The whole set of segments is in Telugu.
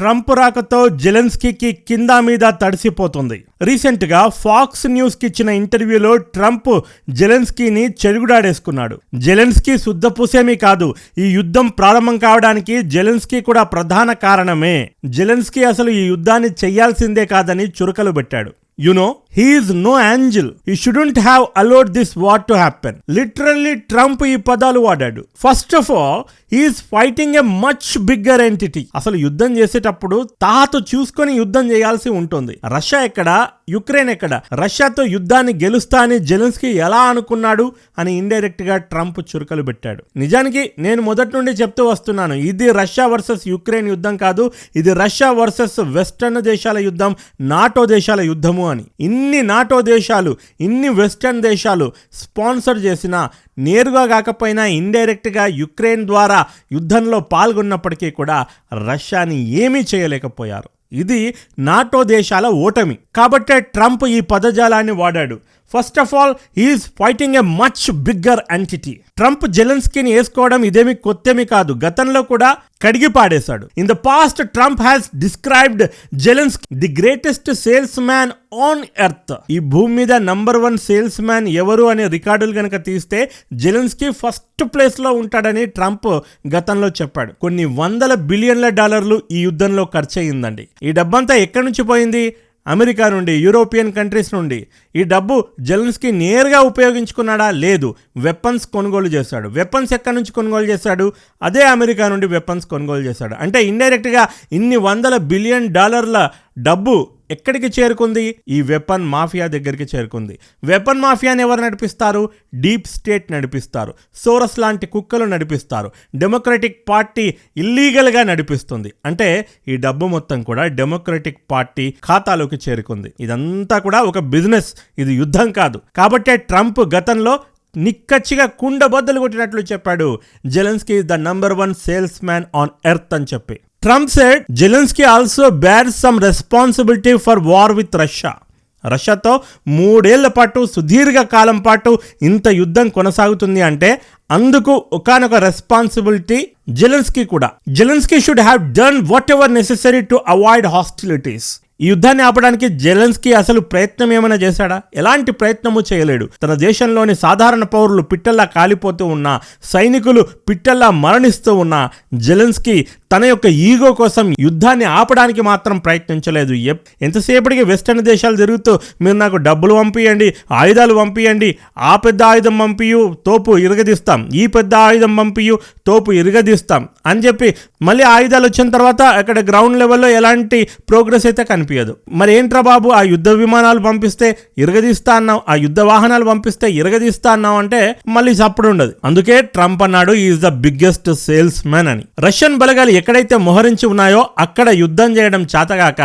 ట్రంప్ రాకతో జెలెన్స్కీకి కింద మీద తడిసిపోతుంది. రీసెంట్గా ఫాక్స్ న్యూస్కి ఇచ్చిన ఇంటర్వ్యూలో ట్రంప్ జెలెన్స్కీని చెడుగుడాడేసుకున్నాడు జెలెన్స్కీ శుద్ధపూసేమీ కాదు ఈ యుద్ధం ప్రారంభం కావడానికి జెలెన్స్కీ కూడా ప్రధాన కారణమే. జెలెన్స్కీ అసలు ఈ యుద్ధాన్ని చెయ్యాల్సిందే కాదని చురకలు పెట్టాడు. You know he's no angel he shouldn't have allowed this war to happen literally Trump ఈ పదాలు వాడాడు. First of all he's fighting a much bigger entity అసలు యుద్ధం చేసేటప్పుడు తాత చూసుకొని యుద్ధం చేయాల్సి ఉంటుంది. రష్యా ఎక్కడ? యుక్రెయిన్ ఎక్కడ? రష్యాతో యుద్ధాన్ని గెలుస్తా అని జెలెన్స్కీ ఎలా అనుకున్నాడు అని ఇండైరెక్ట్గా ట్రంప్ చురుకలు పెట్టాడు. నిజానికి నేను మొదటి నుండి చెప్తూ వస్తున్నాను. ఇది రష్యా వర్సెస్ యుక్రెయిన్ యుద్ధం కాదు. ఇది రష్యా వర్సెస్ వెస్టర్న్ దేశాల యుద్ధం నాటో దేశాల యుద్ధము అని. ఇన్ని ఇన్ని నాటో దేశాలు ఇన్ని వెస్టర్న్ దేశాలు స్పాన్సర్ చేసిన నేరుగా కాకపోయినా ఇండైరెక్ట్గా యుక్రెయిన్ ద్వారా యుద్ధంలో పాల్గొన్నప్పటికీ కూడా రష్యాని ఏమీ చేయలేకపోయారు. ఇది నాటో దేశాల ఓటమి. కాబట్టే ట్రంప్ ఈ పదజాలాన్ని వాడాడు. First of all is fighting a much bigger entity Trump జెలెన్స్కీని వేసుకోవడం ఇదేమి కొత్తేమి కాదు. గతంలో కూడా కడిగి పాడేశాడు. In the past Trump has described Zelensky the greatest salesman on earth ఈ భూమి మీద నంబర్ వన్ సేల్స్ మ్యాన్ ఎవరు అనే రికార్డులు కనుక తీస్తే జెలెన్స్కీ ఫస్ట్ ప్లేస్లో ఉంటాడని ట్రంప్ గతంలో చెప్పాడు. కొన్ని వందల బిలియన్ల డాలర్లు ఈ యుద్ధంలో ఖర్చయిందండి. ఈ డబ్బంతా ఎక్కడి నుంచి పోయింది? అమెరికా నుండి యూరోపియన్ కంట్రీస్ నుండి. ఈ డబ్బు జెలన్స్కి నేరుగా ఉపయోగించుకున్నాడా? లేదు. వెపన్స్ కొనుగోలు చేశాడు. వెపన్స్ ఎక్కడి నుంచి కొనుగోలు చేశాడు? అదే అమెరికా నుండి వెపన్స్ కొనుగోలు చేశాడు. అంటే ఇండైరెక్ట్గా ఇన్ని వందల బిలియన్ డాలర్ల డబ్బు ఎక్కడికి చేరుకుంది? ఈ వెపన్ మాఫియా దగ్గరికి చేరుకుంది. వెపన్ మాఫియాని ఎవరు నడిపిస్తారు? డీప్ స్టేట్ నడిపిస్తారు. సోరస్ లాంటి కుక్కలు నడిపిస్తారు. డెమోక్రటిక్ పార్టీ ఇల్లీగల్గా నడిపిస్తుంది. అంటే ఈ డబ్బు మొత్తం కూడా డెమోక్రటిక్ పార్టీ ఖాతాలోకి చేరుకుంది. ఇదంతా కూడా ఒక బిజినెస్. ఇది యుద్ధం కాదు. కాబట్టే ట్రంప్ గతంలో నిక్కచ్చిగా కుండబద్దలు కొట్టినట్లు చెప్పాడు. Zelensky the number one salesman on earth అని చెప్పి. Trump said Zelensky also bear some responsibility for war with Russia రష్యాతో మూడేళ్ళ పాటు సుదీర్ఘ కాలం పాటు ఇంత యుద్ధం కొనసాగుతుంది అంటే అందుకు ఒకనొక రెస్పాన్సిబిలిటీ జెలెన్స్కీ కూడా. Zelensky should have done whatever necessary to avoid hostilities ఈ యుద్ధాన్ని ఆపడానికి జెలెన్స్కీ అసలు ప్రయత్నం ఏమైనా చేశాడా? ఎలాంటి ప్రయత్నము చేయలేడు. తన దేశంలోని సాధారణ పౌరులు పిట్టల్లా కాలిపోతూ ఉన్నా సైనికులు పిట్టల్లా మరణిస్తూ ఉన్నా జెలెన్స్కీ తన యొక్క ఈగో కోసం యుద్ధాన్ని ఆపడానికి మాత్రం ప్రయత్నించలేదు. ఎంతసేపటికి వెస్టర్న్ దేశాలు తిరుగుతూ మీరు నాకు డబ్బులు పంపియండి ఆయుధాలు పంపియండి ఆ పెద్ద ఆయుధం పంపియు తోపు ఇరగదీస్తాం ఈ పెద్ద ఆయుధం పంపియు తోపు ఇరగదీస్తాం అని చెప్పి మళ్ళీ ఆయుధాలు వచ్చిన తర్వాత అక్కడ గ్రౌండ్ లెవెల్లో ఎలాంటి ప్రోగ్రెస్ అయితే కనిపించదు మరి ఏంట్రా బాబు ఆ యుద్ధ విమానాలు పంపిస్తే ఇరగదీస్తా అన్నావు ఆ యుద్ధ వాహనాలు పంపిస్తే ఇరగదీస్తా అన్నావు అంటే మళ్ళీ చప్పుడు ఉండదు. అందుకే ట్రంప్ అన్నాడు is the biggest salesman అని. రష్యన్ బలగాలు ఎక్కడైతే మోహరించి ఉన్నాయో అక్కడ యుద్ధం చేయడం చేతగాక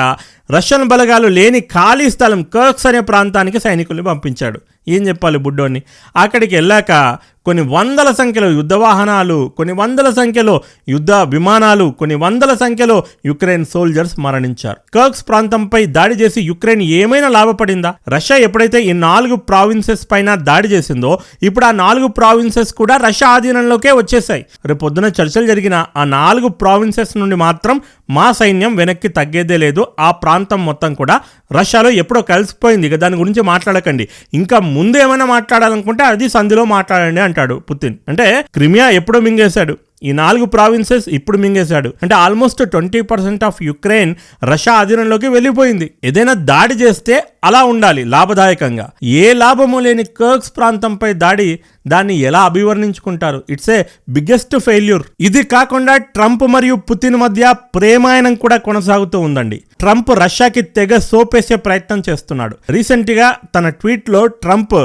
రష్యన్ బలగాలు లేని ఖాళీ స్థలం కర్క్స్ అనే ప్రాంతానికి సైనికుల్ని పంపించాడు. ఏం చెప్పాలి బుడ్డోని అక్కడికి వెళ్ళాక కొన్ని వందల సంఖ్యలో యుద్ధ వాహనాలు కొన్ని వందల సంఖ్యలో యుద్ధ విమానాలు కొన్ని వందల సంఖ్యలో యుక్రెయిన్ సోల్జర్స్ మరణించారు. కర్క్స్ ప్రాంతంపై దాడి చేసి యుక్రెయిన్ ఏమైనా లాభపడిందా? రష్యా ఎప్పుడైతే ఈ నాలుగు ప్రావిన్సెస్ పైన దాడి చేసిందో ఇప్పుడు ఆ నాలుగు ప్రావిన్సెస్ కూడా రష్యా ఆధీనంలోకే వచ్చేసాయి రేపు పొద్దున చర్చలు జరిగిన ఆ నాలుగు ప్రావిన్సెస్ నుండి మాత్రం మా సైన్యం వెనక్కి తగ్గేదే లేదు. ఆ ప్రాంతం మొత్తం కూడా రష్యాలో ఎప్పుడో కలిసిపోయింది. ఇక దాని గురించి మాట్లాడకండి. ఇంకా ముందు ఏమైనా మాట్లాడాలనుకుంటే అది సంధిలో మాట్లాడండి అంటాడు పుతిన్. అంటే క్రిమియా ఎప్పుడో మింగేశాడు. ఈ నాలుగు ప్రావిన్సెస్ ఇప్పుడు మింగేశాడు. అంటే almost twenty percent of Ukraine Russia ఆధీనంలోకి వెళ్ళిపోయింది. ఏదైనా దాడి చేస్తే అలా ఉండాలి లాభదాయకంగా. ఏ లాభము లేని కర్క్స్ ప్రాంతంపై దాడి దాన్ని ఎలా అభివర్ణించుకుంటారు? ఇట్స్ ఏ బిగ్గెస్ట్ ఫెయిల్యూర్ ఇది కాకుండా ట్రంప్ మరియు పుతిన్ మధ్య ప్రేమాయణం కూడా కొనసాగుతూ ఉందండి. ట్రంప్ రష్యాకి తెగ సోపేసే ప్రయత్నం చేస్తున్నాడు. రీసెంట్గా తన ట్వీట్లో ట్రంప్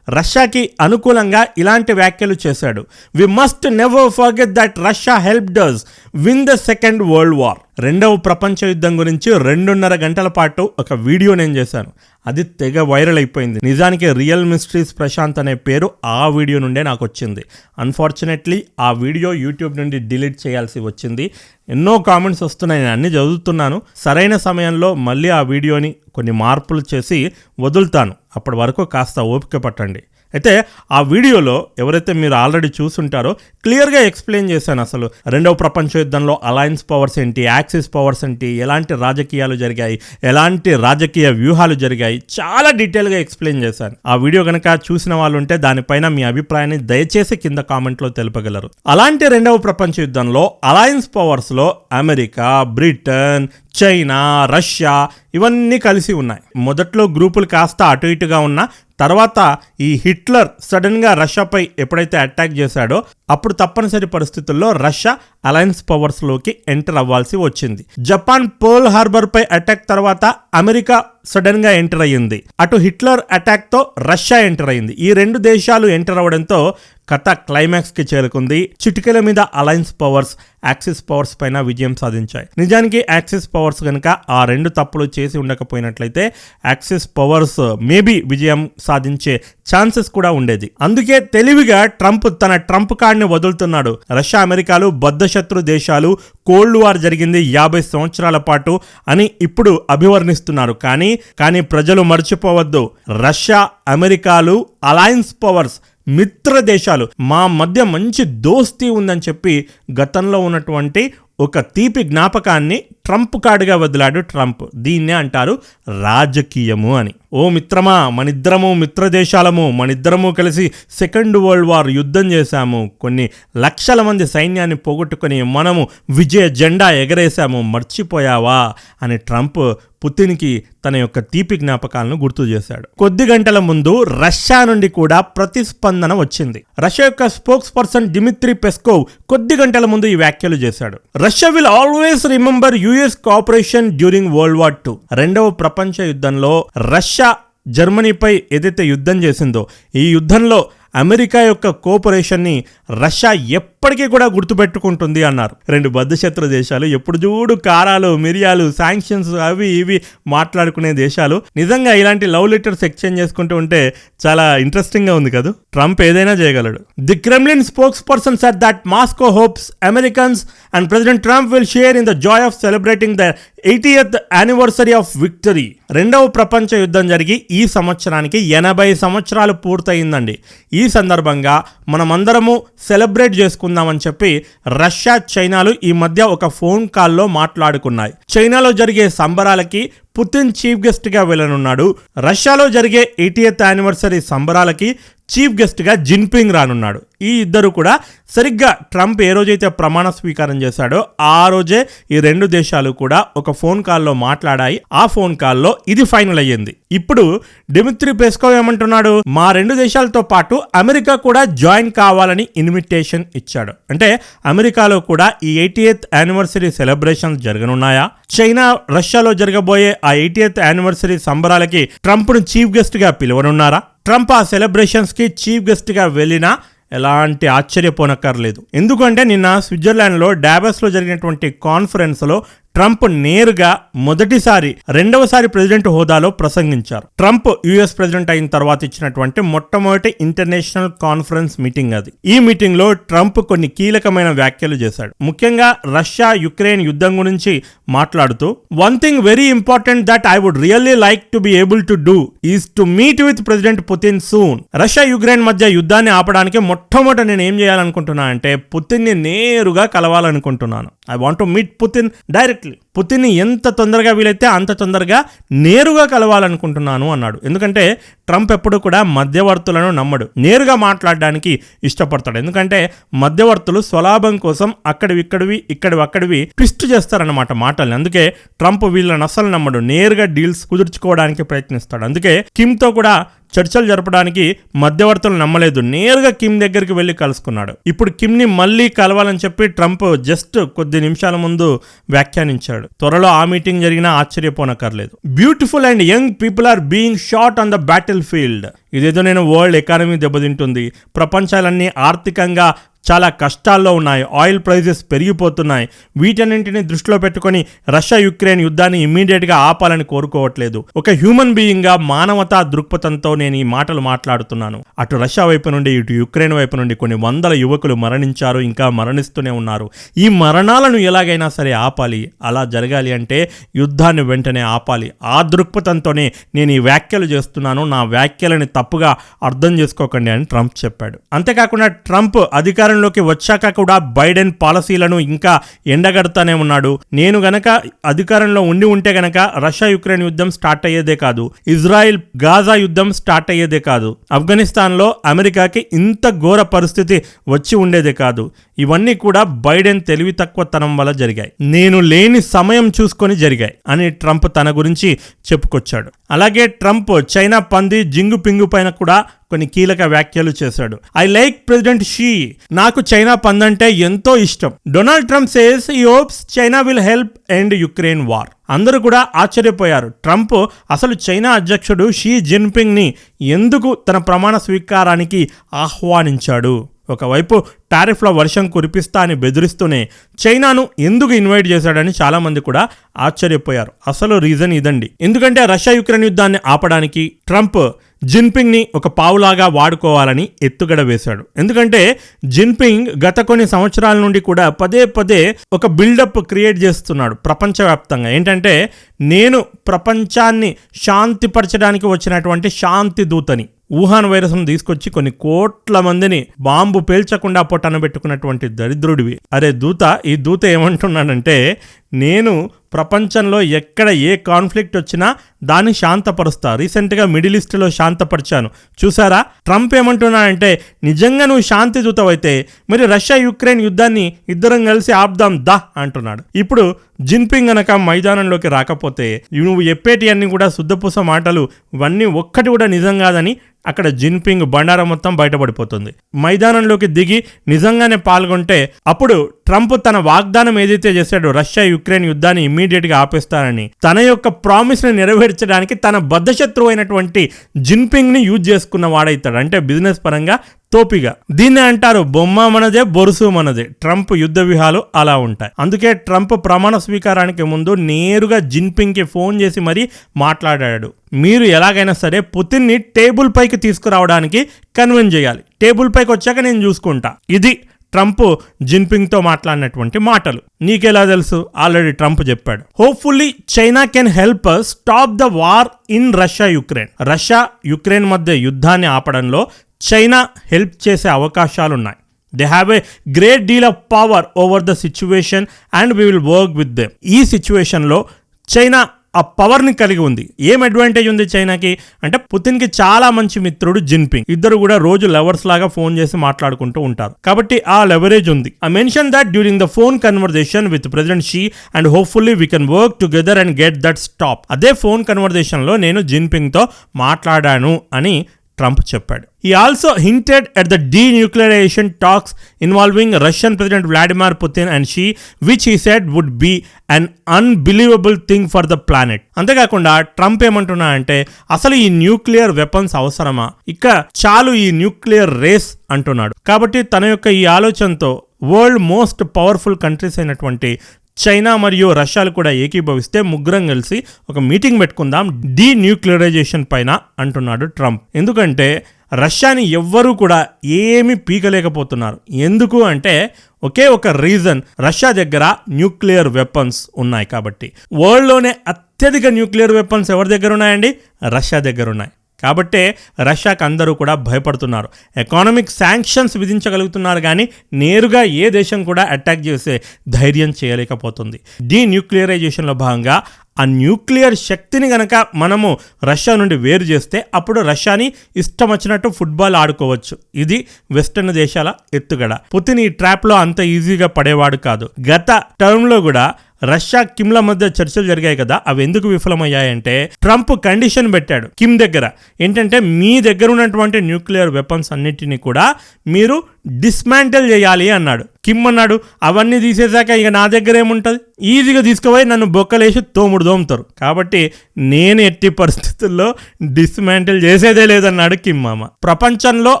రష్యాకి అనుకూలంగా ఇలాంటి వ్యాఖ్యలు చేశాడు. We must never forget that Russia helped us win the second world war రెండవ ప్రపంచ యుద్ధం గురించి రెండున్నర గంటల పాటు ఒక వీడియో నేను చేశాను. అది తెగ వైరల్ అయిపోయింది. నిజానికి రియల్ మిస్టరీస్ ప్రశాంత్ అనే పేరు ఆ వీడియో నుండే నాకు వచ్చింది. అన్ఫార్చునేట్లీ ఆ వీడియో యూట్యూబ్ నుండి డిలీట్ చేయాల్సి వచ్చింది. ఎన్నో కామెంట్స్ వస్తున్నాయి. నేను అన్ని చదువుతున్నాను. సరైన సమయంలో మళ్ళీ ఆ వీడియోని కొన్ని మార్పులు చేసి వదులుతాను. అప్పటి వరకు కాస్త ఓపిక పట్టండి. అయితే ఆ వీడియోలో ఎవరైతే మీరు ఆల్రెడీ చూసుంటారో క్లియర్గా ఎక్స్ప్లెయిన్ చేశాను అసలు. రెండవ ప్రపంచ యుద్ధంలో అలయన్స్ పవర్స్ ఏంటి యాక్సిస్ పవర్స్ ఏంటి ఎలాంటి రాజకీయాలు జరిగాయి ఎలాంటి రాజకీయ వ్యూహాలు జరిగాయి చాలా డీటెయిల్గా ఎక్స్ప్లెయిన్ చేశాను. ఆ వీడియో కనుక చూసిన వాళ్ళు ఉంటే దానిపైన మీ అభిప్రాయాన్ని దయచేసి కింద కామెంట్లో తెలుపగలరు. అలాంటి రెండవ ప్రపంచ యుద్ధంలో అలయన్స్ పవర్స్లో అమెరికా బ్రిటన్ చైనా రష్యా ఇవన్నీ కలిసి ఉన్నాయి. మొదట్లో గ్రూపులు కాస్త అటు ఇటుగా ఉన్న తర్వాత ఈ హిట్లర్ సడన్గా రష్యాపై ఎప్పుడైతే అటాక్ చేశాడో అప్పుడు తప్పనిసరి పరిస్థితుల్లో రష్యా అలయన్స్ పవర్స్లోకి ఎంటర్ అవ్వాల్సి వచ్చింది. జపాన్ పర్ల్ హార్బర్పై అటాక్ తర్వాత అమెరికా సడన్గా ఎంటర్ అయ్యింది. అటు హిట్లర్ అటాక్తో రష్యా ఎంటర్ అయింది ఈ రెండు దేశాలు ఎంటర్ అవ్వడంతో కథ క్లైమాక్స్కి చేరుకుంది. చిటికల మీద అలయన్స్ పవర్స్ యాక్సిస్ పవర్స్ పైన విజయం సాధించాయి. నిజానికి యాక్సిస్ పవర్స్ కనుక ఆ రెండు తప్పులు చేసి ఉండకపోయినట్లయితే యాక్సిస్ పవర్స్ మేబీ విజయం సాధించే ఛాన్సెస్ కూడా ఉండేది. అందుకే తెలివిగా ట్రంప్ తన ట్రంప్ కార్డ్ని వదులుతున్నాడు. రష్యా అమెరికాలు బద్ధశత్రు దేశాలు కోల్డ్ వార్ జరిగింది యాభై సంవత్సరాల పాటు అని ఇప్పుడు అభివర్ణిస్తున్నారు. కానీ కానీ ప్రజలు మర్చిపోవద్దు. రష్యా అమెరికాలు అలయన్స్ పవర్స్ మిత్ర దేశాలు మా మధ్య మంచి దోస్తీ ఉందని చెప్పి గతంలో ఉన్నటువంటి ఒక తీపి జ్ఞాపకాన్ని ట్రంప్ కార్డుగా వదిలాడు ట్రంప్. దీన్నే అంటారు రాజకీయము అని. ఓ మిత్రమా మనిద్దరము మిత్రదేశాలము మనిద్దరము కలిసి సెకండ్ వరల్డ్ వార్ యుద్ధం చేశాము. కొన్ని లక్షల మంది సైన్యాన్ని పోగొట్టుకొని మనము విజయ జెండా ఎగరేశాము. మర్చిపోయావా అని ట్రంప్ పుతిన్కి తన యొక్క తీపి జ్ఞాపకాలను గుర్తు చేశాడు. కొద్ది గంటల ముందు రష్యా నుండి కూడా ప్రతిస్పందన వచ్చింది. రష్యా యొక్క స్పోక్స్ పర్సన్ డిమిత్రి పెస్కోవ్ కొద్ది గంటల ముందు ఈ వ్యాఖ్యలు చేశాడు. Russia will always remember US cooperation during world war two. రెండవ ప్రపంచ యుద్ధంలో రష్యా జర్మనీపై ఏదైతే యుద్ధం చేసిందో ఈ యుద్ధంలో అమెరికా యొక్క కోఆపరేషన్ని రష్యా ఎప్పటికీ కూడా గుర్తుపెట్టుకుంటుంది అన్నారు. రెండు బద్ధశత్రు దేశాలు ఎప్పుడు చూడు కారాలు మిరియాలు శాంక్షన్స్ అవి ఇవి మాట్లాడుకునే దేశాలు. నిజంగా ఇలాంటి లవ్ లెటర్స్ ఎక్స్చేంజ్ చేసుకుంటూ ఉంటే చాలా ఇంట్రెస్టింగ్గా ఉంది కదా? ట్రంప్ ఏదైనా చేయగలడు. The Kremlin spokesperson said that Moscow hopes Americans and president Trump will share in the joy of celebrating the eightieth anniversary of victory రెండవ ప్రపంచ యుద్ధం జరిగి ఈ సంవత్సరానికి ఎనభై సంవత్సరాలు పూర్తయిందండి. ఈ సందర్భంగా మనమందరము సెలబ్రేట్ చేసుకుందామని చెప్పి రష్యా చైనాలు ఈ మధ్య ఒక ఫోన్ కాల్లో మాట్లాడుకున్నాయి. చైనాలో జరిగే సంబరాలకి పుతిన్ చీఫ్ గెస్ట్గా వెళ్ళనున్నాడు. రష్యాలో జరిగే ఎయిటీఎత్ యానివర్సరీ సంబరాలకి చీఫ్ గెస్ట్గా జిన్పింగ్ రానున్నాడు. ఈ ఇద్దరు కూడా సరిగ్గా ట్రంప్ ఏ రోజైతే ప్రమాణ స్వీకారం చేశాడో ఆ రోజే ఈ రెండు దేశాలు కూడా ఒక ఫోన్ కాల్లో మాట్లాడాయి. ఆ ఫోన్ కాల్లో ఇది ఫైనల్ అయ్యింది. ఇప్పుడు డిమిత్రి పెస్కోవ్ ఏమంటున్నాడు? మా రెండు దేశాలతో పాటు అమెరికా కూడా జాయిన్ కావాలని ఇన్విటేషన్ ఇచ్చాడు. అంటే అమెరికాలో కూడా ఈ ఎయిటీఎత్ యానివర్సరీ సెలబ్రేషన్స్ జరగనున్నాయా? చైనా రష్యాలో జరగబోయే ఆ ఎయిటీఎత్ యానివర్సరీ సంబరాలకి ట్రంప్ను చీఫ్ గెస్ట్గా పిలువనున్నారా? ట్రంప్ ఆ సెలబ్రేషన్స్కి చీఫ్ గెస్ట్గా వెళ్ళినా ఎలాంటి ఆశ్చర్యపోనక్కర్లేదు. ఎందుకంటే నిన్న స్విట్జర్లాండ్లో డాబస్లో జరిగినటువంటి కాన్ఫరెన్స్లో ట్రంప్ నేరుగా మొదటిసారి రెండవసారి ప్రెసిడెంట్ హోదాలో ప్రసంగించారు. ట్రంప్ యుఎస్ ప్రెసిడెంట్ అయిన తర్వాత ఇచ్చినటువంటి మొట్టమొదటి ఇంటర్నేషనల్ కాన్ఫరెన్స్ మీటింగ్ అది. ఈ మీటింగ్లో ట్రంప్ కొన్ని కీలకమైన వ్యాఖ్యలు చేశాడు. ముఖ్యంగా రష్యా యుక్రెయిన్ యుద్ధం గురించి మాట్లాడుతూ one thing very important that I would really like to be able to do is to meet with president Putin soon Russia Ukraine మధ్య యుద్ధాన్ని ఆపడానికి మొట్టమొదట నేను ఏం చేయాలనుకుంటున్నా అంటే పుతిన్ని నేరుగా కలవాలనుకుంటున్నాను. I want to meet Putin directly పుతిన్ని ఎంత తొందరగా వీలైతే అంత తొందరగా నేరుగా కలవాలనుకుంటున్నాను అన్నాడు. ఎందుకంటే ట్రంప్ ఎప్పుడు కూడా మధ్యవర్తులను నమ్మడు. నేరుగా మాట్లాడడానికి ఇష్టపడతాడు. ఎందుకంటే మధ్యవర్తులు స్వలాభం కోసం అక్కడివి ఇక్కడివి ఇక్కడివి అక్కడివి ట్విస్ట్ చేస్తారన్నమాట మాటల్ని. అందుకే ట్రంప్ వీళ్ళని అసలు నమ్మడు. నేరుగా డీల్స్ కుదుర్చుకోవడానికి ప్రయత్నిస్తాడు. అందుకే కిమ్తో కూడా చర్చలు జరపడానికి మధ్యవర్తులు నమ్మలేదు. నేరుగా కిమ్ దగ్గరికి వెళ్ళి కలుసుకున్నాడు. ఇప్పుడు కిమ్ని మళ్ళీ కలవాలని చెప్పి ట్రంప్ జస్ట్ కొద్ది నిమిషాల ముందు వ్యాఖ్యానించాడు. త్వరలో ఆ మీటింగ్ జరిగినా ఆశ్చర్యపోనక్కర్లేదు. Beautiful and young people are being shot on the battlefield ఇదేదో నేను వరల్డ్ ఎకానమీ దెబ్బతింటుంది. ప్రపంచాలన్నీ ఆర్థికంగా చాలా కష్టాల్లో ఉన్నాయి. ఆయిల్ ప్రైజెస్ పెరిగిపోతున్నాయి. వీటన్నింటిని దృష్టిలో పెట్టుకొని రష్యా యుక్రెయిన్ యుద్ధాన్ని ఇమ్మీడియట్గా ఆపాలని కోరుకోవట్లేదు. ఒక హ్యూమన్ బీయింగ్గా మానవతా దృక్పథంతో నేను ఈ మాటలు మాట్లాడుతున్నాను. అటు రష్యా వైపు నుండి ఇటు యుక్రెయిన్ వైపు నుండి కొన్ని వందల యువకులు మరణించారు ఇంకా మరణిస్తూనే ఉన్నారు. ఈ మరణాలను ఎలాగైనా సరే ఆపాలి. అలా జరగాలి అంటే యుద్ధాన్ని వెంటనే ఆపాలి. ఆ దృక్పథంతోనే నేను ఈ వ్యాఖ్యలు చేస్తున్నాను. నా వ్యాఖ్యలని తప్ప తప్పుగా అర్థం చేసుకోకండి అని ట్రంప్ చెప్పాడు. అంతేకాకుండా ట్రంప్ అధికారంలోకి వచ్చాక కూడా బైడెన్ పాలసీలను ఇంకా ఎండగడతానే ఉన్నాడు. నేను గనక అధికారంలో ఉండి ఉంటే గనక రష్యా యుక్రెయిన్ యుద్ధం స్టార్ట్ అయ్యేదే కాదు ఇజ్రాయిల్ గాజా యుద్ధం స్టార్ట్ అయ్యేదే కాదు ఆఫ్ఘనిస్తాన్లో అమెరికాకి ఇంత ఘోర పరిస్థితి వచ్చి ఉండేదే కాదు. ఇవన్నీ కూడా బైడెన్ తెలివి తక్కువతనం వల్ల జరిగాయి. నేను లేని సమయం చూసుకొని జరిగాయి అని ట్రంప్ తన గురించి చెప్పుకొచ్చాడు. అలాగే ట్రంప్ చైనా పంది జింగు పింగు పైన కూడా కొన్ని కీలక వ్యాఖ్యలు చేశాడు. I like president Xi. నాకు చైనా పందంటే ఎంతో ఇష్టం. Donald Trump says he hopes China will help end Ukraine war. అందరూ కూడా ఆశ్చర్యపోయారు. ట్రంప్ అసలు చైనా అధ్యక్షుడు షీ జిన్పింగ్ని ఎందుకు తన ప్రమాణ స్వీకారానికి ఆహ్వానించాడు? ఒకవైపు టారిఫ్ల వర్షం కురిపిస్తా అని బెదిరిస్తూనే చైనాను ఎందుకు ఇన్వైట్ చేశాడని చాలామంది కూడా ఆశ్చర్యపోయారు. అసలు రీజన్ ఇదండి. ఎందుకంటే రష్యా యుక్రెయిన్ యుద్ధాన్ని ఆపడానికి ట్రంప్ జిన్పింగ్ని ఒక పావులాగా వాడుకోవాలని ఎత్తుగడ వేశాడు. ఎందుకంటే జిన్పింగ్ గత కొన్ని సంవత్సరాల నుండి కూడా పదే పదే ఒక బిల్డప్ క్రియేట్ చేస్తున్నాడు ప్రపంచవ్యాప్తంగా. ఏంటంటే నేను ప్రపంచాన్ని శాంతిపరచడానికి వచ్చినటువంటి శాంతి దూతని వుహాన్ వైరస్ను తీసుకొచ్చి కొన్ని కోట్ల మందిని బాంబు పేల్చకుండా పొట్టన పెట్టుకున్నటువంటి దరిద్రుడివి. అరే దూత ఈ దూత ఏమంటున్నాడంటే నేను ప్రపంచంలో ఎక్కడ ఏ కాన్ఫ్లిక్ట్ వచ్చినా దాన్ని శాంతపరుస్తా. రీసెంట్గా మిడిల్ ఈస్ట్లో శాంతపరిచాను. చూసారా? ట్రంప్ ఏమంటున్నాడంటే నిజంగా నువ్వు శాంతి దూతవైతే మరి రష్యా యుక్రెయిన్ యుద్ధాన్ని ఇద్దరం కలిసి ఆపుదాం దా అంటున్నాడు. ఇప్పుడు జిన్పింగ్ గనక మైదానంలోకి రాకపోతే నువ్వు చెప్పేటి అన్ని కూడా శుద్ధపూస మాటలు ఇవన్నీ ఒక్కటి కూడా నిజం కాదని అక్కడ జిన్పింగ్ బండారం మొత్తం బయటపడిపోతుంది. మైదానంలోకి దిగి నిజంగానే పాల్గొంటే అప్పుడు ట్రంప్ తన వాగ్దానం ఏదైతే చేశాడో రష్యా యుక్రెయిన్ యుద్ధాన్ని ఇమ్మీడియట్గా ఆపేస్తానని తన యొక్క ప్రామిస్ని నెరవేర్చడానికి తన బద్ధశత్రువు అయినటువంటి జిన్పింగ్ని యూజ్ చేసుకున్న వాడైతాడు. అంటే బిజినెస్ పరంగా తోపిగా. దీన్ని అంటారు బొమ్మ మనదే బొరుసు మనదే. ట్రంప్ యుద్ధ వ్యూహాలు అలా ఉంటాయి. అందుకే ట్రంప్ ప్రమాణ స్వీకారానికి ముందు నేరుగా జిన్పింగ్కి ఫోన్ చేసి మరీ మాట్లాడాడు. మీరు ఎలాగైనా సరే పుతిన్ని టేబుల్ పైకి తీసుకురావడానికి కన్విన్స్ చేయాలి. టేబుల్ పైకి వచ్చాక నేను చూసుకుంటా. ఇది ట్రంప్ జిన్పింగ్తో మాట్లాడినటువంటి మాటలు. నీకెలా తెలుసు? ఆల్రెడీ ట్రంప్ చెప్పాడు. Hopefully China can help stop the war in Russia Ukraine Russia Ukraine మధ్య యుద్ధాన్ని ఆపడంలో చైనా హెల్ప్ చేసే అవకాశాలున్నాయి. They have a great deal of power over the situation and we will work with them ఈ సిచ్యువేషన్లో చైనా ఆ పవర్ని కలిగి ఉంది. ఏం అడ్వాంటేజ్ ఉంది చైనాకి? అంటే పుతిన్కి చాలా మంచి మిత్రుడు జిన్పింగ్. ఇద్దరు కూడా రోజు లవర్స్ లాగా ఫోన్ చేసి మాట్లాడుకుంటూ ఉంటారు. కాబట్టి ఆ లెవరేజ్ ఉంది. I mention that during the phone conversation with president Xi and hopefully we can work together and get that stop అదే ఫోన్ కన్వర్జేషన్లో నేను జిన్పింగ్తో మాట్లాడాను అని ట్రంప్ చెప్పాడు. He also hinted at the denuclearization talks involving Russian president Vladimir Putin and Xi which he said would be an unbelievable thing for the planet అంతేకాకుండా ట్రంప్ ఏమంటున్నా అంటే అసలు ఈ న్యూక్లియర్ వెపన్స్ అవసరమా? ఇక చాలు ఈ న్యూక్లియర్ రేస్ అంటున్నాడు. కాబట్టి తన యొక్క ఈ ఆలోచనతో వరల్డ్ మోస్ట్ పవర్ఫుల్ కంట్రీస్ అయినటువంటి చైనా మరియు రష్యాలు కూడా ఏకీభవిస్తే ముగ్గురం కలిసి ఒక మీటింగ్ పెట్టుకుందాం డీ న్యూక్లియరైజేషన్ పైన అంటున్నాడు ట్రంప్. ఎందుకంటే రష్యాని ఎవ్వరూ కూడా ఏమీ పీకలేకపోతున్నారు. ఎందుకు అంటే ఒకే ఒక రీజన్ రష్యా దగ్గర న్యూక్లియర్ వెపన్స్ ఉన్నాయి కాబట్టి. వరల్డ్లోనే అత్యధిక న్యూక్లియర్ వెపన్స్ ఎవరి దగ్గర ఉన్నాయండి? రష్యా దగ్గర ఉన్నాయి. కాబట్టే రష్యాకి అందరూ కూడా భయపడుతున్నారు. ఎకానమిక్ శాంక్షన్స్ విధించగలుగుతున్నారు కానీ నేరుగా ఏ దేశం కూడా అటాక్ చేసే ధైర్యం చేయలేకపోతుంది. డీ న్యూక్లియరైజేషన్లో భాగంగా ఆ న్యూక్లియర్ శక్తిని గనక మనము రష్యా నుండి వేరు చేస్తే అప్పుడు రష్యాని ఇష్టం వచ్చినట్టు ఫుట్బాల్ ఆడుకోవచ్చు. ఇది వెస్టర్న్ దేశాల ఎత్తుగడ. పుతిన్ ఈ ట్రాప్లో అంత ఈజీగా పడేవాడు కాదు. గత టర్మ్లో కూడా రష్యా కిమ్ల మధ్య చర్చలు జరిగాయి కదా అవి ఎందుకు విఫలమయ్యాయంటే ట్రంప్ కండిషన్ పెట్టాడు కిమ్ దగ్గర. ఏంటంటే మీ దగ్గర ఉన్నటువంటి న్యూక్లియర్ వెపన్స్ అన్నిటిని కూడా మీరు డిస్మాంటిల్ చేయాలి అన్నాడు. కిమ్ అన్నాడు అవన్నీ తీసేశాక ఇక నా దగ్గర ఏముంటుంది? ఈజీగా తీసుకుపోయి నన్ను బొక్కలేసి తోముడు దోముతారు కాబట్టి నేను ఎట్టి పరిస్థితుల్లో డిస్మాంటిల్ చేసేదే లేదన్నాడు కిమ్ మామ. ప్రపంచంలో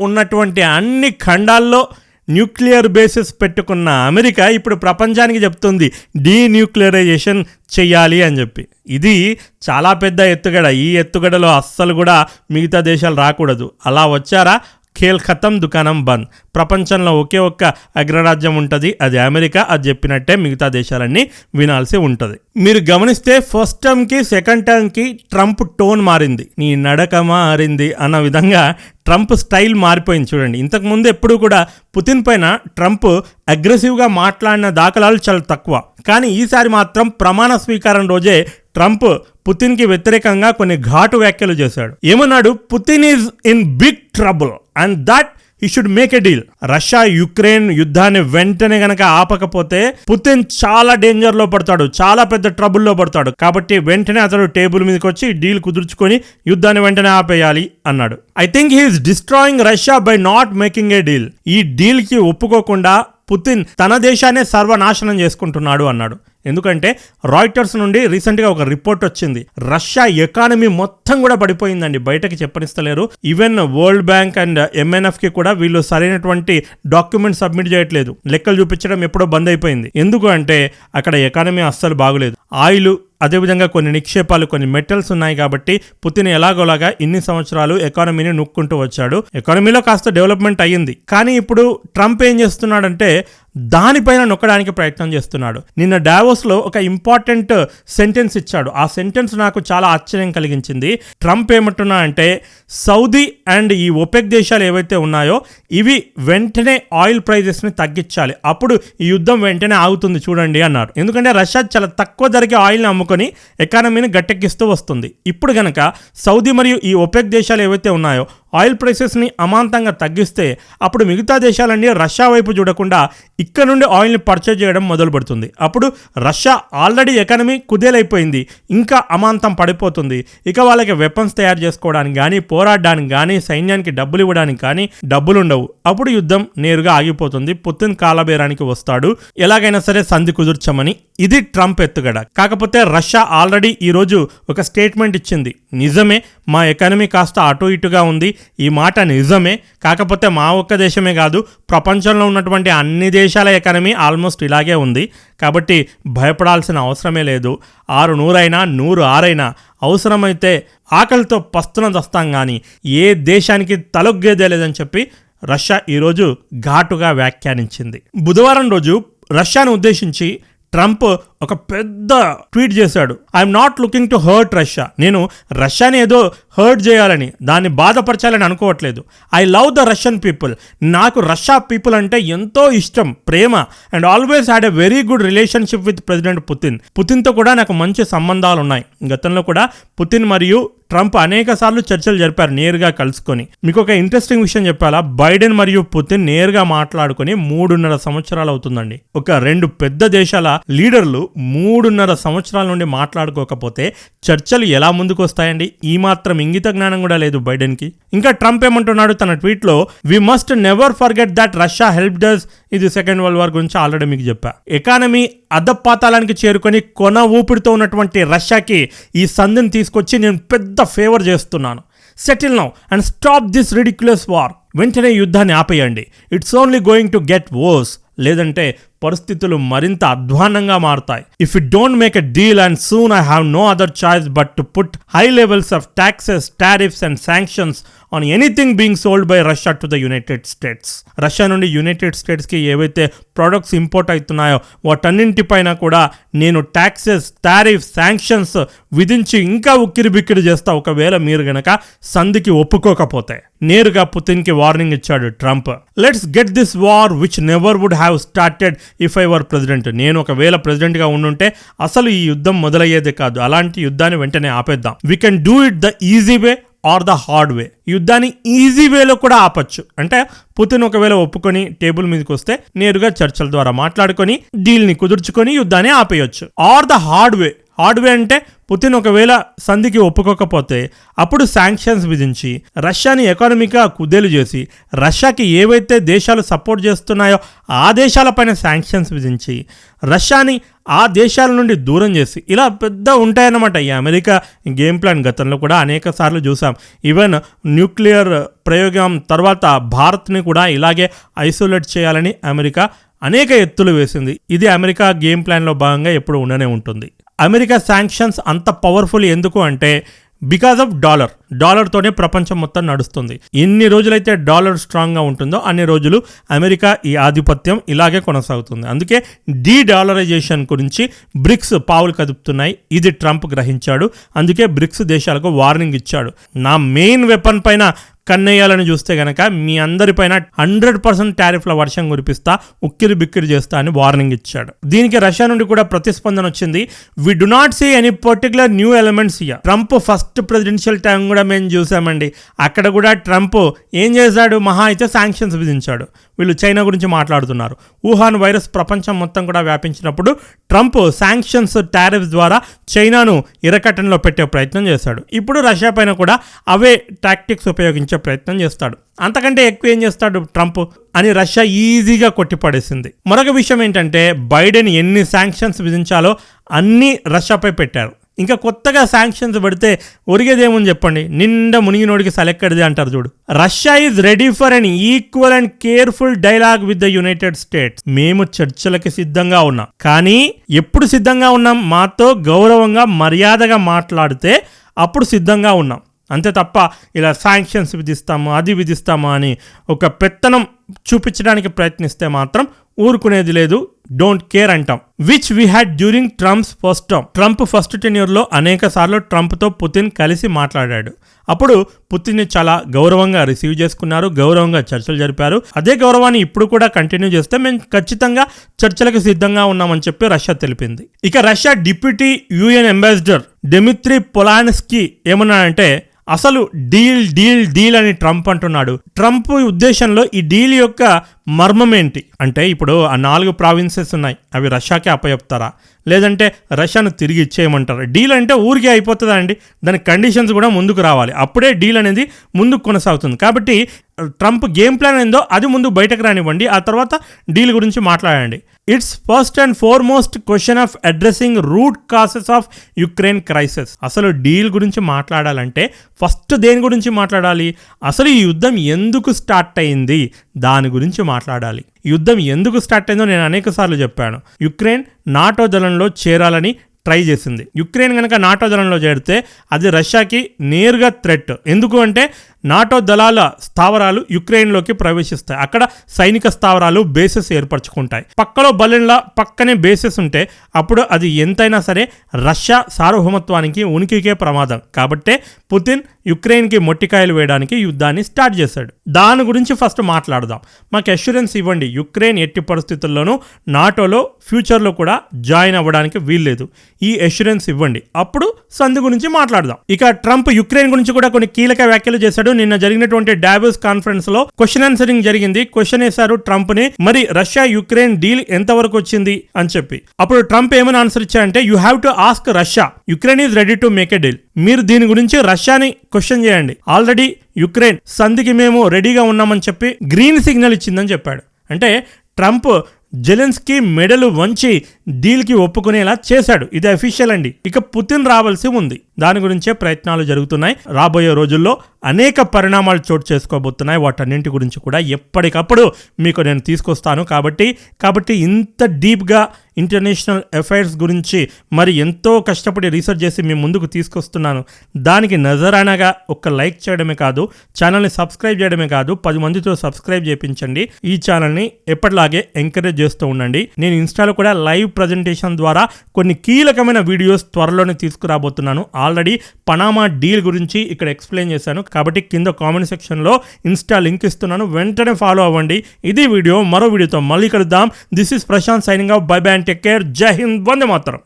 ఉన్నటువంటి అన్ని ఖండాల్లో న్యూక్లియర్ బేసిస్ పెట్టుకున్న అమెరికా ఇప్పుడు ప్రపంచానికి చెప్తుంది డీన్యూక్లియరైజేషన్ చెయ్యాలి అని చెప్పి. ఇది చాలా పెద్ద ఎత్తుగడ. ఈ ఎత్తుగడలో అస్సలు కూడా మిగతా దేశాలు రాకూడదు. అలా వచ్చారా? ఖేల్ ఖతం దుకాణం బంద్. ప్రపంచంలో ఒకే ఒక్క అగ్రరాజ్యం ఉంటుంది. అది అమెరికా. అది చెప్పినట్టే మిగతా దేశాలన్నీ వినాల్సి ఉంటుంది. మీరు గమనిస్తే ఫస్ట్ టర్మ్కి సెకండ్ టర్మ్కి ట్రంప్ టోన్ మారింది. నీ నడక మారింది అన్న విధంగా ట్రంప్ స్టైల్ మారిపోయింది చూడండి. ఇంతకుముందు ఎప్పుడు కూడా పుతిన్ పైన ట్రంప్ అగ్రెసివ్గా మాట్లాడిన దాఖలాలు చాలా తక్కువ. కానీ ఈసారి మాత్రం ప్రమాణ స్వీకారం రోజే ట్రంప్ పుతిన్కి వ్యతిరేకంగా కొన్ని ఘాటు వ్యాఖ్యలు చేశాడు. ఏమన్నాడు? Putin is in big trouble. And that he should make a deal Russia Ukraine యుద్ధాన్ని వెంటనే గనక ఆపకపోతే పుతిన్ చాలా డేంజర్లో పడతాడు చాలా పెద్ద ట్రబుల్లో పడతాడు. కాబట్టి వెంటనే అతడు టేబుల్ మీదకి వచ్చి డీల్ కుదుర్చుకొని యుద్ధాన్ని వెంటనే ఆపేయాలి అన్నాడు. I think he's destroying Russia by not making a deal ఈ డీల్కి ఒప్పుకోకుండా పుతిన్ తన దేశాన్ని సర్వనాశనం చేసుకుంటున్నాడు అన్నాడు. ఎందుకంటే రాయిటర్స్ నుండి రీసెంట్గా ఒక రిపోర్ట్ వచ్చింది. రష్యా ఎకానమీ మొత్తం కూడా పడిపోయిందండి. బయటకి చెప్పనిస్తలేరు. ఈవెన్ వరల్డ్ బ్యాంక్ అండ్ ఎంఎన్ఎఫ్కి కూడా వీళ్ళు సరైనటువంటి డాక్యుమెంట్ సబ్మిట్ చేయట్లేదు. లెక్కలు చూపించడం ఎప్పుడో బంద్ అయిపోయింది. ఎందుకు అంటే అక్కడ ఎకానమీ అస్సలు బాగులేదు. ఆయిల్ అదేవిధంగా కొన్ని నిక్షేపాలు కొన్ని మెటల్స్ ఉన్నాయి కాబట్టి పుతిన్ ఎలాగోలాగా ఇన్ని సంవత్సరాలు ఎకానమీని నొక్కుంటూ వచ్చాడు. ఎకానమీలో కాస్త డెవలప్మెంట్ అయ్యింది. కానీ ఇప్పుడు ట్రంప్ ఏం చేస్తున్నాడంటే దానిపైన నొక్కడానికి ప్రయత్నం చేస్తున్నాడు. నిన్న డావోస్లో ఒక ఇంపార్టెంట్ సెంటెన్స్ ఇచ్చాడు. ఆ సెంటెన్స్ నాకు చాలా ఆశ్చర్యం కలిగించింది. ట్రంప్ ఏమంటున్నా అంటే సౌదీ అండ్ ఈ ఒపెక్ దేశాలు ఏవైతే ఉన్నాయో ఇవి వెంటనే ఆయిల్ ప్రైజెస్ని తగ్గించాలి. అప్పుడు ఈ యుద్ధం వెంటనే ఆగుతుంది చూడండి అన్నారు. ఎందుకంటే రష్యా చాలా తక్కువ ధరకి ఆయిల్ని అమ్ముకొని ఎకానమీని గట్టెక్కిస్తూ వస్తుంది. ఇప్పుడు కనుక సౌదీ మరియు ఈ ఒపెక్ దేశాలు ఏవైతే ఉన్నాయో ఆయిల్ ప్రైసెస్ని అమాంతంగా తగ్గిస్తే అప్పుడు మిగతా దేశాలన్నీ రష్యా వైపు చూడకుండా ఇక్కడ నుండి ఆయిల్ని పర్చేజ్ చేయడం మొదలు పెడుతుంది అప్పుడు రష్యా ఆల్రెడీ ఎకానమీ కుదేలైపోయింది. ఇంకా అమాంతం పడిపోతుంది. ఇక వాళ్ళకి వెపన్స్ తయారు చేసుకోవడానికి కానీ పోరాడడానికి కానీ సైన్యానికి డబ్బులు ఇవ్వడానికి కానీ డబ్బులు ఉండవు అప్పుడు యుద్ధం నేరుగా ఆగిపోతుంది. పుతిన్ కాలబేరానికి వస్తాడు. ఎలాగైనా సరే సంధి కుదుర్చమని. ఇది ట్రంప్ ఎత్తుగడ. కాకపోతే రష్యా ఆల్రెడీ ఈరోజు ఒక స్టేట్మెంట్ ఇచ్చింది. నిజమే మా ఎకానమీ కాస్త అటు ఇటుగా ఉంది. ఈ మాట నిజమే కాకపోతే మా ఒక్క దేశమే కాదు ప్రపంచంలో ఉన్నటువంటి అన్ని దేశాల ఎకానమీ ఆల్మోస్ట్ ఇలాగే ఉంది. కాబట్టి భయపడాల్సిన అవసరమే లేదు. ఆరు నూరైనా నూరు ఆరైనా అవసరమైతే ఆకలితో పస్తున దస్తాం కానీ ఏ దేశానికి తలొగ్గేదే లేదని చెప్పి రష్యా ఈరోజు ఘాటుగా వ్యాఖ్యానించింది. బుధవారం రోజు రష్యాను ఉద్దేశించి ట్రంప్ ఒక పెద్ద ట్వీట్ చేశాడు. I'm not looking to hurt Russia నేను రష్యాని ఏదో హర్ట్ చేయాలని దాన్ని బాధపరచాలని అనుకోవట్లేదు. I love the Russian people నాకు రష్యా పీపుల్ అంటే ఎంతో ఇష్టం ప్రేమ and always had a very good relationship with President Putin పుతిన్తో కూడా నాకు మంచి సంబంధాలు ఉన్నాయి గతంలో కూడా పుతిన్ మరియు ట్రంప్ అనేక సార్లు చర్చలు జరిపారు నేరుగా కలుసుకొని. మీకు ఒక ఇంట్రెస్టింగ్ విషయం చెప్పాలా? బైడెన్ మరియు పుతిన్ నేరుగా మాట్లాడుకొని మూడున్నర సంవత్సరాలు అవుతుందండి. ఒక రెండు పెద్ద దేశాల లీడర్లు మూడున్నర సంవత్సరాల నుండి మాట్లాడుకోకపోతే చర్చలు ఎలా ముందుకు వస్తాయండి ఈ మాత్రం ఇంగిత జ్ఞానం కూడా లేదు బైడెన్కి ఇంకా ట్రంప్ ఏమంటున్నాడు? తన ట్వీట్లో we must never forget that Russia helped us ఇది సెకండ్ వరల్డ్ వార్ గురించి ఆల్రెడీ మీకు చెప్పా. ఎకానమీ అధపాతాలానికి చేరుకొని కొన ఊపిరితో ఉన్నటువంటి రష్యాకి ఈ సంధిని తీసుకొచ్చి నేను పెద్ద ఫేవర్ చేస్తున్నాను. Settle now and stop this ridiculous war వెంటనే యుద్ధాన్ని ఆపేయండి. It's only going to get worse లేదంటే పరిస్థితులు మరింత అధ్వానంగా మారుతాయి. If you don't make a deal and soon I have no other choice but to put high levels of taxes tariffs and sanctions on anything being sold by Russia to the United States Russia నుండి యునైటెడ్ స్టేట్స్కి ఏవైతే ప్రొడక్ట్స్ ఇంపోర్ట్ అవుతున్నాయో వాటన్నింటిపైన కూడా నేను ట్యాక్సెస్ టారిఫ్ శాంక్షన్స్ విధించి ఇంకా ఉక్కిరి బిక్కిరి చేస్తా. ఒకవేళ మీరు గనక సంధికి ఒప్పుకోకపోతే నేరుగా పుతిన్కి వార్నింగ్ ఇచ్చాడు Trump. Let's get this war which never would have started if I were president నేను ఒకవేళ ప్రెసిడెంట్గా ఉండుంటే అసలు ఈ యుద్ధం మొదలయ్యేదే కాదు. అలాంటి యుద్ధాన్ని వెంటనే ఆపేద్దాం. We can do it the easy way or the hard way. యుద్ధాన్ని ఈజీ వేలో కూడా ఆపచ్చు. అంటే పుతిన్ ఒకవేళ ఒప్పుకొని టేబుల్ మీదకి వస్తే నేరుగా చర్చల ద్వారా మాట్లాడుకొని డీల్ని కుదుర్చుకొని యుద్ధాన్ని ఆపేయొచ్చు. Or the hard way hard way అంటే పుతిన్ ఒకవేళ సంధికి ఒప్పుకోకపోతే అప్పుడు శాంక్షన్స్ విధించి రష్యాని ఎకానమీగా కుదేలు చేసి రష్యాకి ఏవైతే దేశాలు సపోర్ట్ చేస్తున్నాయో ఆ దేశాలపైన శాంక్షన్స్ విధించి రష్యాని ఆ దేశాల నుండి దూరం చేసి ఇలా పెద్ద ఉంటాయన్నమాట. ఈ అమెరికా గేమ్ ప్లాన్ గతంలో కూడా అనేక సార్లు చూసాం. ఈవెన్ న్యూక్లియర్ ప్రయోగం తర్వాత భారత్ని కూడా ఇలాగే ఐసోలేట్ చేయాలని అమెరికా అనేక ఎత్తులు వేసింది. ఇది అమెరికా గేమ్ ప్లాన్లో భాగంగా ఎప్పుడు ఉండనే ఉంటుంది. అమెరికా శాంక్షన్స్ అంత పవర్ఫుల్ ఎందుకు అంటే బికాస్ ఆఫ్ డాలర్ డాలర్తోనే ప్రపంచం మొత్తం నడుస్తుంది. ఎన్ని రోజులైతే డాలర్ స్ట్రాంగ్గా ఉంటుందో అన్ని రోజులు అమెరికా ఈ ఆధిపత్యం ఇలాగే కొనసాగుతుంది. అందుకే డీ డాలరైజేషన్ గురించి బ్రిక్స్ పావులు కదుపుతున్నాయి. ఇది ట్రంప్ గ్రహించాడు. అందుకే బ్రిక్స్ దేశాలకు వార్నింగ్ ఇచ్చాడు. నా మెయిన్ వెపన్ పైన కన్నేయాలని చూస్తే గనక మీ అందరిపైన హండ్రెడ్ పర్సెంట్ టారిఫ్ల వర్షం కురిపిస్తా ఉక్కిరి బిక్కిరి చేస్తా అని వార్నింగ్ ఇచ్చాడు. దీనికి రష్యా నుండి కూడా ప్రతిస్పందన వచ్చింది. We do not see any particular new elements here Trump first presidential time కూడా మేము చూసామండి. అక్కడ కూడా ట్రంప్ ఏం చేశాడు? మహా అయితే శాంక్షన్స్ విధించాడు. వీళ్ళు చైనా గురించి మాట్లాడుతున్నారు. వుహాన్ వైరస్ ప్రపంచం మొత్తం కూడా వ్యాపించినప్పుడు ట్రంప్ శాంక్షన్స్ టారిఫ్ ద్వారా చైనాను ఇరకట్టంలో పెట్టే ప్రయత్నం చేశాడు. ఇప్పుడు రష్యా పైన కూడా అవే టాక్టిక్స్ ఉపయోగించే ప్రయత్నం చేస్తాడు. అంతకంటే ఎక్కువ ఏం చేస్తాడు ట్రంప్? అని రష్యా ఈజీగా కొట్టిపడేసింది. మరొక విషయం ఏంటంటే బైడెన్ ఎన్ని శాంక్షన్స్ విధించాలో అన్నీ రష్యాపై పెట్టారు. ఇంకా కొత్తగా శాంక్షన్స్ పెడితే ఒరిగేదేమని చెప్పండి? నిండా మునిగినోడికి సెలెక్కడిది అంటారు చూడు. Russia is ready for an equal and careful dialogue with the United States మేము చర్చలకి సిద్ధంగా ఉన్నాం. కానీ ఎప్పుడు సిద్ధంగా ఉన్నాం? మాతో గౌరవంగా మర్యాదగా మాట్లాడితే అప్పుడు సిద్ధంగా ఉన్నాం. అంతే తప్ప ఇలా శాంక్షన్స్ విధిస్తాము అది విధిస్తాము అని ఒక పెత్తనం చూపించడానికి ప్రయత్నిస్తే మాత్రం ఊరుకునేది లేదు. డోంట్ కేర్ అంటాం. Which we had during Trump's first term Trump first టెన్యూర్లో అనేక సార్లు ట్రంప్తో పుతిన్ కలిసి మాట్లాడాడు. అప్పుడు పుతిన్ని చాలా గౌరవంగా రిసీవ్ చేసుకున్నారు గౌరవంగా చర్చలు జరిపారు. అదే గౌరవాన్ని ఇప్పుడు కూడా కంటిన్యూ చేస్తే మేము ఖచ్చితంగా చర్చలకు సిద్ధంగా ఉన్నామని చెప్పి రష్యా తెలిపింది. ఇక Russia deputy UN ambassador Dmitry Polyanskiy ఏమన్నాడంటే అసలు డీల్ డీల్ డీల్ అని ట్రంప్ అంటున్నాడు. ట్రంప్ ఉద్దేశంలో ఈ డీల్ యొక్క మర్మం ఏంటి అంటే ఇప్పుడు ఆ నాలుగు ప్రావిన్సెస్ ఉన్నాయి. అవి రష్యాకే అప్పచెప్తారా లేదంటే రష్యాను తిరిగి ఇచ్చేయమంటారా? డీల్ అంటే ఊరికే అయిపోతుందా అండి? దాని కండిషన్స్ కూడా ముందుకు రావాలి. అప్పుడే డీల్ అనేది ముందుకు కొనసాగుతుంది. కాబట్టి ట్రంప్ గేమ్ ప్లాన్ ఏందో అది ముందు బయటకు రానివ్వండి. ఆ తర్వాత డీల్ గురించి మాట్లాడండి. It's first and foremost question of addressing root causes of Ukraine crisis అసలు డీల్ గురించి మాట్లాడాలంటే ఫస్ట్ దేని గురించి మాట్లాడాలి? అసలు ఈ యుద్ధం ఎందుకు స్టార్ట్ అయింది? దాని గురించి మాట్లాడాలి. యుద్ధం ఎందుకు స్టార్ట్ అయిందో నేను అనేక సార్లు చెప్పాను. యుక్రెయిన్ నాటో దళంలో చేరాలని ట్రై చేసింది. యుక్రెయిన్ కనుక నాటో దళంలో చేరితే అది రష్యాకి నేరుగా థ్రెట్ ఎందుకు అంటే నాటో దళాల స్థావరాలు యుక్రెయిన్లోకి ప్రవేశిస్తాయి. అక్కడ సైనిక స్థావరాలు బేసెస్ ఏర్పరచుకుంటాయి. పక్కలో బలెన్లా పక్కనే బేసెస్ ఉంటే అప్పుడు అది ఎంతైనా సరే రష్యా సార్వభౌమత్వానికి ఉనికికే ప్రమాదం. కాబట్టే పుతిన్ యుక్రెయిన్కి మొట్టికాయలు వేయడానికి యుద్ధాన్ని స్టార్ట్ చేశాడు. దాని గురించి ఫస్ట్ మాట్లాడదాం. మాకు అష్యూరెన్స్ ఇవ్వండి. యుక్రెయిన్ ఎట్టి పరిస్థితుల్లోనూ నాటోలో ఫ్యూచర్లో కూడా జాయిన్ అవ్వడానికి వీల్లేదు. ఈ అష్యూరెన్స్ ఇవ్వండి. అప్పుడు సంధి గురించి మాట్లాడదాం. ఇక ట్రంప్ యుక్రెయిన్ గురించి కూడా కొన్ని కీలక వ్యాఖ్యలు చేశాడు. నిన్న జరిగినటువంటి డాబోస్ కాన్ఫరెన్స్లో క్వశ్చన్ ఆన్సరింగ్ జరిగింది. క్వశ్చన్ వేశారు ట్రంప్ని మరి రష్యా యుక్రెయిన్ డీల్ ఎంత వరకు వచ్చింది అని చెప్పి. అప్పుడు ట్రంప్ ఏమని ఆన్సర్ ఇచ్చారంటే you have to ask Russia Ukraine is ready to make a deal మీరు దీని గురించి రష్యాని క్వశ్చన్ చేయండి. ఆల్రెడీ యుక్రెయిన్ సంధికి మేము రెడీగా ఉన్నామని చెప్పి గ్రీన్ సిగ్నల్ ఇచ్చిందని చెప్పాడు. అంటే ట్రంప్ జెలెన్స్కి మెడలు వంచి డీల్కి ఒప్పుకునేలా చేశాడు. ఇది అఫీషియల్ అండి. ఇక పుతిన్ రావాల్సి ఉంది. దాని గురించే ప్రయత్నాలు జరుగుతున్నాయి. రాబోయే రోజుల్లో అనేక పరిణామాలు చోటు చేసుకోబోతున్నాయి. వాటన్నింటి గురించి కూడా ఎప్పటికప్పుడు మీకు నేను తీసుకొస్తాను కాబట్టి కాబట్టి ఇంత డీప్గా ఇంటర్నేషనల్ అఫైర్స్ గురించి మరి ఎంతో కష్టపడి రీసెర్చ్ చేసి మీ ముందుకు తీసుకొస్తున్నాను. దానికి నజరానగా ఒక లైక్ చేయడమే కాదు ఛానల్ని సబ్స్క్రైబ్ చేయడమే కాదు పది మందితో సబ్స్క్రైబ్ చేయించండి. ఈ ఛానల్ని ఎప్పటిలాగే ఎంకరేజ్ చేస్తూ ఉండండి. నేను ఇన్స్టాలో కూడా లైవ్ ప్రజెంటేషన్ ద్వారా కొన్ని కీలకమైన వీడియోస్ త్వరలోనే తీసుకురాబోతున్నాను. ఆల్రెడీ పనామా డీల్ గురించి ఇక్కడ ఎక్స్ప్లెయిన్ చేశాను. కాబట్టి కింద కామెంట్ సెక్షన్లో ఇన్స్టా లింక్ ఇస్తున్నాను. వెంటనే ఫాలో అవ్వండి. ఇది వీడియో. మరో వీడియోతో మళ్ళీ కలుద్దాం. This is Prashant signing off bye bye and take care జై హింద్ వందే మాత్రం